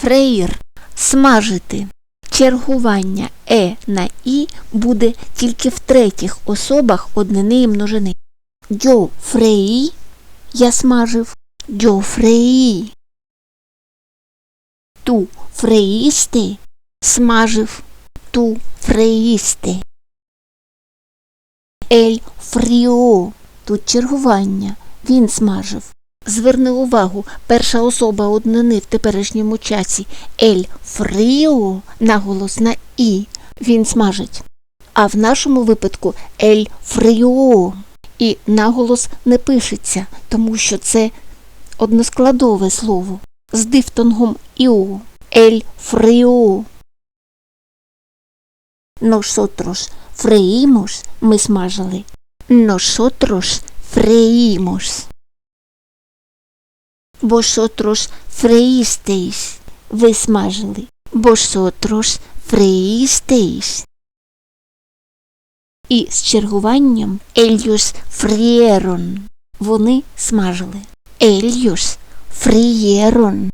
фреїр смажити. Чергування е на і буде тільки в третіх особах однини і множини. Дьо фреї я смажив. Дьо фреї. Ту фреїсти смажив. Ту фреїсти. Ель фріо. Тут чергування. Він смажив. Зверни увагу, перша особа однини в теперішньому часі ель фріо наголос на і. Він смажить. А в нашому випадку ель фріо. І наголос не пишеться, тому що це односкладове слово з дифтонгом іо. Ель фріо. Nosotros freímos, ми смажили. Nosotros freímos. Vosotros freísteis, ви смажили. Vosotros freísteis. І з чергуванням ellos frieron. Вони смажили. Ellos frieron.